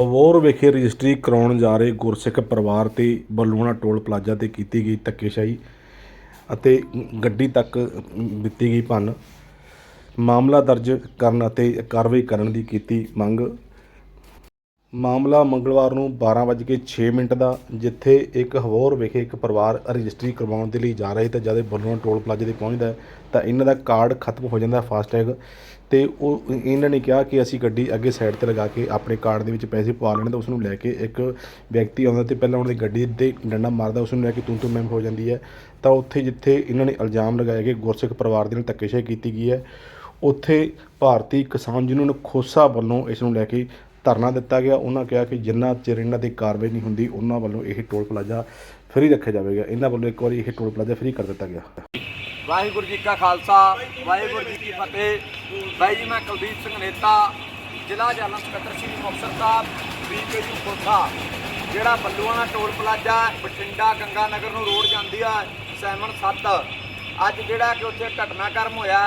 ਹਵੋਰ ਵਿਖੇ ਰਜਿਸਟਰੀ ਕਰਾਉਣ ਜਾ ਰਹੇ ਗੁਰਸਿੱਖ ਪਰਿਵਾਰ ਤੇ ਬਲੂਣਾ ਟੋਲ ਪਲਾਜ਼ਾ ਤੇ ਕੀਤੀ ਗਈ ਧੱਕੇਸ਼ਾਹੀ ਅਤੇ ਗੱਡੀ ਤੱਕ ਦਿੱਤੀ ਗਈ ਭੰਨ। ਮਾਮਲਾ ਦਰਜ ਕਰਨ ਅਤੇ ਕਾਰਵਾਈ ਕਰਨ ਦੀ ਕੀਤੀ ਮੰਗ। ਮਾਮਲਾ ਮੰਗਲਵਾਰ ਨੂੰ 12:06 ਮਿੰਟ ਦਾ, ਜਿੱਥੇ ਇੱਕ ਹਵੋਰ ਵਿਖੇ ਇੱਕ ਪਰਿਵਾਰ ਰਜਿਸਟਰੀ ਕਰਵਾਉਣ ਦੇ ਲਈ ਜਾ ਰਹੇ ਤੇ ਜਦ ਇਹ ਟੋਲ ਪਲਾਜ਼ੇ ਤੇ ਪਹੁੰਚਦਾ ਤਾਂ ਇਹਨਾਂ ਦਾ ਕਾਰਡ ਖਤਮ ਹੋ ਜਾਂਦਾ ਫਾਸਟੈਗ ਤੇ ਉਹ ਇਹਨਾਂ ਨੇ ਕਿਹਾ ਕਿ ਅਸੀਂ ਗੱਡੀ ਅੱਗੇ ਸਾਈਡ ਤੇ ਲਗਾ ਕੇ ਆਪਣੇ ਕਾਰਡ ਦੇ ਵਿੱਚ ਪੈਸੇ ਪਵਾ ਲੈਣੇ ਤਾਂ ਉਸ ਨੂੰ ਲੈ ਕੇ ਇੱਕ ਵਿਅਕਤੀ ਆਉਂਦਾ ਤੇ ਪਹਿਲਾਂ ਉਹਨਾਂ ਦੀ ਗੱਡੀ ਤੇ ਡੰਡਾ ਮਾਰਦਾ ਉਸ ਨੂੰ ਲੈ ਕੇ ਤੂੰ ਤੂੰ ਮੈਂ ਹੋ ਜਾਂਦੀ ਹੈ। ਤਾਂ ਉੱਥੇ ਜਿੱਥੇ ਇਹਨਾਂ ਨੇ ਇਲਜ਼ਾਮ ਲਗਾਇਆ ਕਿ ਗੁਰਸਿੱਖ ਪਰਿਵਾਰ ਦੇ ਨਾਲ ਧੱਕੇਸ਼ਾਹੀ ਕੀਤੀ ਗਈ ਹੈ, ਉੱਥੇ ਭਾਰਤੀ ਕਿਸਾਨ ਯੂਨੀਅਨ ਖੋਸਾ ਵੱਲੋਂ ਇਸ ਨੂੰ ਲੈ ਕੇ ਧਰਨਾ ਦਿੱਤਾ ਗਿਆ, ਉਹਨਾਂ ਕਿਹਾ ਕਿ ਜਿੰਨਾ ਚਿਰ ਇਹਨਾਂ ਤੇ ਕਾਰਵਾਈ ਨਹੀਂ ਹੁੰਦੀ, ਉਹਨਾਂ ਵੱਲੋਂ ਇਹ ਟੋਲ ਪਲਾਜ਼ਾ ਫ੍ਰੀ ਰੱਖਿਆ ਜਾਵੇਗਾ। ਇਹਨਾਂ ਵੱਲੋਂ ਇੱਕ ਵਾਰੀ ਇਹ ਟੋਲ ਪਲਾਜ਼ਾ ਫ੍ਰੀ ਕਰ ਦਿੱਤਾ ਗਿਆ। ਵਾਹਿਗੁਰੂ ਜੀ ਕਾ ਖਾਲਸਾ, ਵਾਹਿਗੁਰੂ ਜੀ ਕੀ ਫਤਿਹ। ਬਾਈ ਜੀ, ਮੈਂ ਕੁਲਦੀਪ ਸਿੰਘ ਨੇਤਾ, ਜ਼ਿਲ੍ਹਾ ਜਨਰਲ ਸਕੱਤਰ Shri Muktsar Sahib B K U Khosa. ਜਿਹੜਾ ਬੱਲੂਆਣਾ ਟੋਲ ਪਲਾਜ਼ਾ ਬਠਿੰਡਾ ਗੰਗਾ ਨਗਰ ਨੂੰ ਰੋਡ ਜਾਂਦੀ ਆ ਸੈਮਨ 7 ਅੱਜ ਜਿਹੜਾ ਕਿ ਉੱਥੇ ਘਟਨਾਕ੍ਰਮ ਹੋਇਆ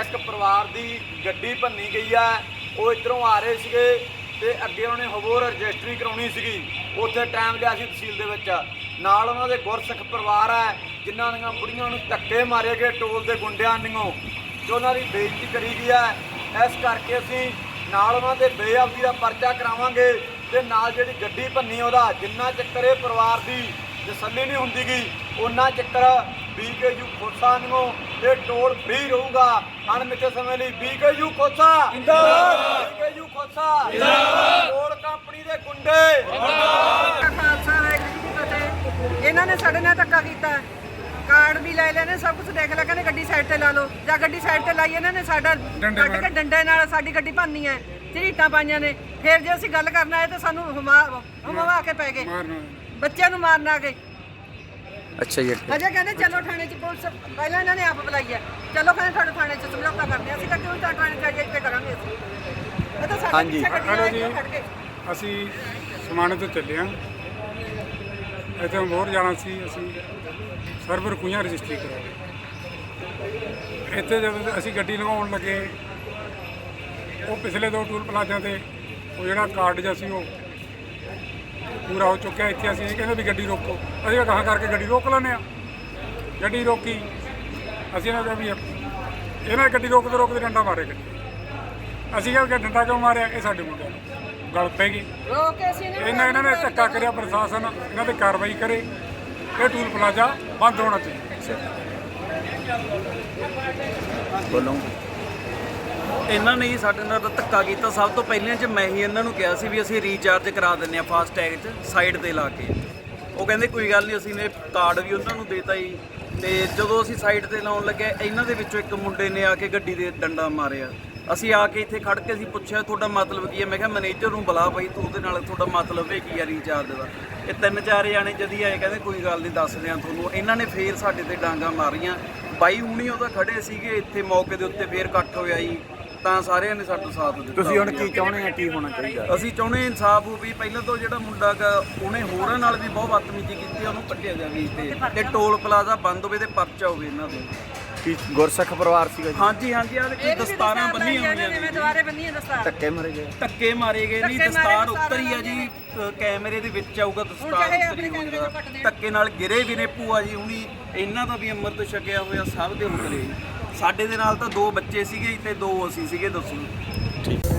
ਇੱਕ ਪਰਿਵਾਰ ਦੀ ਗੱਡੀ ਭੰਨੀ ਗਈ ਹੈ ਉਹ ਇਧਰੋਂ ਆ ਰਹੇ ਸੀਗੇ। ਤੇ ਅੱਗੇ ਉਹਨੇ ਹੋਰ ਰਜਿਸਟਰੀ ਕਰਾਉਣੀ ਸੀਗੀ। ਉੱਥੇ ਟਾਈਮ ਲਿਆ ਸੀ ਤਹਿਸੀਲ ਦੇ ਵਿੱਚ। ਨਾਲ ਉਹਨਾਂ ਦੇ ਗੁਰਸਿੱਖ ਪਰਿਵਾਰ ਹੈ, ਜਿਨ੍ਹਾਂ ਦੀਆਂ ਬੁੜੀਆਂ ਨੂੰ ਧੱਕੇ ਮਾਰੇ ਗਏ ਟੋਲ ਦੇ ਗੁੰਡਿਆਂ ਨਿਓ ਜੋ ਉਹਨਾਂ ਦੀ ਬੇਇੱਜ਼ਤੀ ਕਰੀ ਗਈ ਹੈ। ਇਸ ਕਰਕੇ ਅਸੀਂ ਨਾਲ ਉਹਨਾਂ ਦੇ ਬੇਅਬਦੀ ਦਾ ਪਰਚਾ ਕਰਾਵਾਂਗੇ ਤੇ ਨਾਲ ਜਿਹੜੀ ਗੱਡੀ ਭੰਨੀ ਉਹਦਾ, ਜਿੰਨਾ ਚੱਕਰ ਇਹ ਪਰਿਵਾਰ ਦੀ ਤਸੱਲੀ ਨਹੀਂ ਹੁੰਦੀ ਹੁੰਦੀਗੀ ਉਹਨਾਂ ਚੱਕਰ ਬੀਕੇਯੂ ਖੋਸਾ ਨਿਓ ਇਹ ਟੋਲ ਫ੍ਰੀ ਰਹੂਗਾ। ਅਣਮਿੱਥੇ ਸਮੇਂ ਲਈ ਬੀਕੇਯੂ ਖੋਸਾ। ਜਿੰਦਾਬਾਦ! ਬੀਕੇਯੂ ਖੋਸਾ ਜਿੰਦਾਬਾਦ। ਟੋਲ ਕੰਪਨੀ ਦੇ ਗੁੰਡੇ। ਖਾਲਸਾ ਵਾਹਿਗੁਰੂ ਜੀ ਕੀ ਫਤਿਹ। ਇਹਨਾਂ ਨੇ ਸਾਡੇ ਨਾਲ ਧੱਕਾ ਕੀਤਾ। ਹੈ। ਕਾਰਡ ਵੀ ਲੈ ਲੈਣੇ ਸਭ ਕੁਝ ਦੇਖ ਲਿਆ ਕਹਿੰਦੇ ਗੱਡੀ ਸਾਈਡ ਤੇ ਲਾ ਲਓ। ਜਾਂ ਗੱਡੀ ਸਾਈਡ ਤੇ ਲਾਈ ਇਹਨਾਂ ਨੇ ਸਾਡਾ ਕੱਢ ਕੇ ਡੰਡੇ ਨਾਲ ਸਾਡੀ ਗੱਡੀ ਭੰਨੀ ਹੈ ਝਰੀਟਾਂ ਪਾਈਆਂ ਨੇ। ਫਿਰ ਜੇ ਅਸੀਂ ਗੱਲ ਕਰਨ ਆਏ ਤਾਂ ਸਾਨੂੰ ਹਮਾ ਹਮਵਾ ਕੇ ਪੈ ਗਏ। ਬੱਚਿਆਂ ਨੂੰ ਮਾਰਨ ਆ ਗਏ। ਅੱਛਾ ਜੀ ਅਜੇ ਕਹਿੰਦੇ ਚਲੋ ਥਾਣੇ 'ਚ ਪੁਲਿਸ ਪਹਿਲਾਂ ਇਹਨਾਂ ਨੇ ਆਪ ਬੁਲਾਈ ਹੈ। ਚਲੋ ਕਹਿੰਦੇ ਤੁਹਾਡੇ ਥਾਣੇ 'ਚ ਸਮਝੌਤਾ ਕਰਦੇ ਹਾਂ। ਅਸੀਂ ਤਾਂ ਕਿਉਂ ਥਾਣੇ 'ਚ ਜਾਈਏ ਇੱਥੇ ਕਰਾਂਗੇ ਅਸੀਂ? ਹਾਂਜੀ। ਹੈਲੋ ਜੀ। ਅਸੀਂ ਸਮਾਣੇ ਤੋਂ ਚੱਲੇ ਹਾਂ। ਇੱਥੇ ਹੋਰ ਜਾਣਾ ਸੀ ਅਸੀਂ ਸਰਵਰ ਕੁਈਆਂ ਰਜਿਸਟਰੀ ਕਰਾਉਣੀ। ਇੱਥੇ ਜਦੋਂ ਅਸੀਂ ਗੱਡੀ ਲਗਾਉਣ ਲੱਗੇ ਉਹ ਪਿਛਲੇ ਦੋ ਟੂਲ ਪਲਾਜ਼ਿਆਂ ਤੇ ਉਹ ਜਿਹੜਾ ਕਾਰਡ ਜਿਹਾ ਸੀ ਉਹ ਪੂਰਾ ਹੋ ਚੁੱਕਿਆ। ਇੱਥੇ ਅਸੀਂ ਇਹ ਕਹਿੰਦੇ ਵੀ ਗੱਡੀ ਰੋਕੋ। ਅਸੀਂ ਕਹਾਂ ਕਰਕੇ ਗੱਡੀ ਰੋਕ ਲੈਂਦੇ ਆ ਗੱਡੀ ਰੋਕੀ। ਅਸੀਂ ਇਹਨਾਂ ਕਿਹਾ ਵੀ ਇਹਨਾਂ ਨੇ ਗੱਡੀ ਰੋਕਦੇ ਰੋਕਦੇ ਡੰਡਾ ਮਾਰੇ ਗੱਡੀ। ਅਸੀਂ ਕਿਹਾ ਕਿ ਡੰਡਾ ਕਿਉਂ ਮਾਰਿਆ? ਇਹ ਸਾਡੇ ਮੁੰਡਿਆਂ ਨੂੰ। ਗਲ ਪੈ ਗਈ। ਰੋਕ ਕੇ ਅਸੀਂ ਇਹਨਾਂ ਨੂੰ ਇਹਨਾਂ ਨੇ ਧੱਕਾ ਕਰਿਆ ਪ੍ਰਸ਼ਾਸਨ। ਇਹਨਾਂ ਤੇ ਕਾਰਵਾਈ ਕਰੇ। ਇਹ ਟੂਲ ਪਲਾਜ਼ਾ ਬੰਦ ਹੋਣਾ ਚਾਹੀਦਾ। ਬੋਲੋ। ਇਹਨਾਂ ਨੇ ਹੀ ਸਾਡੇ ਨਾਲ ਤਾਂ ਧੱਕਾ ਕੀਤਾ। ਸਭ ਤੋਂ ਪਹਿਲਾਂ ਚ ਮੈਂ ਹੀ ਇਹਨਾਂ ਨੂੰ ਕਿਹਾ ਸੀ ਵੀ ਅਸੀਂ ਰੀਚਾਰਜ ਕਰਾ ਦਿੰਨੇ ਆ ਫਾਸਟ ਟੈਗ 'ਚ ਸਾਈਡ ਤੇ ਲਾ ਕੇ। ਉਹ ਕਹਿੰਦੇ ਕੋਈ ਗੱਲ ਨਹੀਂ ਅਸੀਂ ਨੇ ਕਾਰਡ ਵੀ ਉਹਨਾਂ ਨੂੰ ਦੇਤਾ ਜੀ। ਤੇ ਜਦੋਂ ਅਸੀਂ ਸਾਈਡ ਤੇ ਲਾਉਣ ਲੱਗੇ ਇਹਨਾਂ ਦੇ ਵਿੱਚੋਂ ਇੱਕ ਮੁੰਡੇ ਨੇ ਆ ਕੇ ਗੱਡੀ ਦੇ ਡੰਡਾ ਮਾਰਿਆ। ਅਸੀਂ ਆ ਕੇ ਇੱਥੇ ਖੜ ਕੇ ਅਸੀਂ ਪੁੱਛਿਆ ਤੁਹਾਡਾ ਮਤਲਬ ਕੀ ਹੈ? ਮੈਂ ਕਿਹਾ ਮੈਨੇਜਰ ਨੂੰ ਬੁਲਾ ਬਈ ਤੂੰ ਉਹਦੇ ਨਾਲ ਤੁਹਾਡਾ ਮਤਲਬ ਇਹ ਕੀ ਹੈ ਰੀਚਾਰਜ ਦਾ? ਇਹ ਤਿੰਨ ਚਾਰ ਜਾਣੇ ਜਦੀ ਆਏ ਕਹਿੰਦੇ ਕੋਈ ਗੱਲ ਨਹੀਂ ਦੱਸਦੇ ਆ ਤੁਹਾਨੂੰ। ਇਹਨਾਂ ਨੇ ਫੇਰ ਸਾਡੇ ਤੇ ਡਾਂਗਾ ਮਾਰੀਆਂ। ਬਾਈ ਹੁਣੀ ਉਹਦਾ ਖੜੇ ਸੀਗੇ ਇੱਥੇ ਮੌਕੇ ਦੇ ਉੱਤੇ ਫੇਰ ਇਕੱਠ ਹੋਇਆ ਜੀ। ਤਾਂ ਸਾਰਿਆਂ ਨੇ ਸਾਡਾ ਸਾਥ ਦਿੱਤਾ। ਤੁਸੀਂ ਹੁਣ ਕੀ ਚਾਹੁੰਦੇ ਆ ਕੀ ਹੋਣਾ ਚਾਹੀਦਾ? ਅਸੀਂ ਚਾਹੁੰਦੇ ਹਾਂ ਇਨਸਾਫ ਹੋ ਵੀ ਪਹਿਲਾਂ ਤੋਂ ਜਿਹੜਾ ਮੁੰਡਾ ਗਾ ਉਹਨੇ ਹੋਰਾਂ ਨਾਲ ਵੀ ਬਹੁਤ ਬਦਤਮੀਜ਼ੀ ਕੀਤੀ ਆ, ਉਹਨੂੰ ਕੱਢਿਆ ਜਾਵੇ ਤੇ ਤੇ ਟੋਲ ਪਲਾਜ਼ਾ ਬੰਦ ਹੋਵੇ ਤੇ ਪਰਚਾ ਹੋਵੇ ਇਹਨਾਂ ਦੇ। ਕੀ ਗੁਰਸਿੱਖ ਪਰਿਵਾਰ ਸੀਗਾ ਜੀ। ਹਾਂਜੀ ਹਾਂਜੀ ਆ ਦੇਖੋ ਦਸਤਾਰਾਂ ਬੰਨੀਆਂ ਹੋਈਆਂ ਨੇ ਦੁਆਰੇ ਬੰਨੀਆਂ ਦਸਤਾਰ। ਧੱਕੇ ਮਾਰੇ ਗਏ। ਧੱਕੇ ਮਾਰੇ ਗਏ ਨਹੀਂ ਧੱਕੇ ਮਾਰੇ ਦਸਤਾਰ ਦਸਤਾਰ ਉੱਤਰ ਹੀ ਆ ਜੀ ਅ, ਕੈਮਰੇ ਦੇ ਵਿੱਚ ਆਊਗਾ ਦਸਤਾਰ ਚਾਹੇ ਉੱਤਰੀ ਆਪਣੇ ਕੈਮਰੇ ਹੋਊਗਾ ਚੋਂ ਕੱਟ ਦੇਣ। ਧੱਕੇ ਨਾਲ ਗਿਰੇ ਵੀ ਨੇ ਭੂਆ ਜੀ ਹੁਣੀ ਇਹਨਾਂ ਦਾ ਵੀ ਅੰਮ੍ਰਿਤ ਛਕਿਆ ਹੋਇਆ ਸਭ ਦੇ ਉਤਰੇ। ਸਾਡੇ ਦੇ ਨਾਲ ਤਾਂ ਦੋ ਬੱਚੇ ਸੀਗੇ ਤੇ ਦੋ ਅਸੀਂ ਸੀਗੇ ਦੱਸੋ।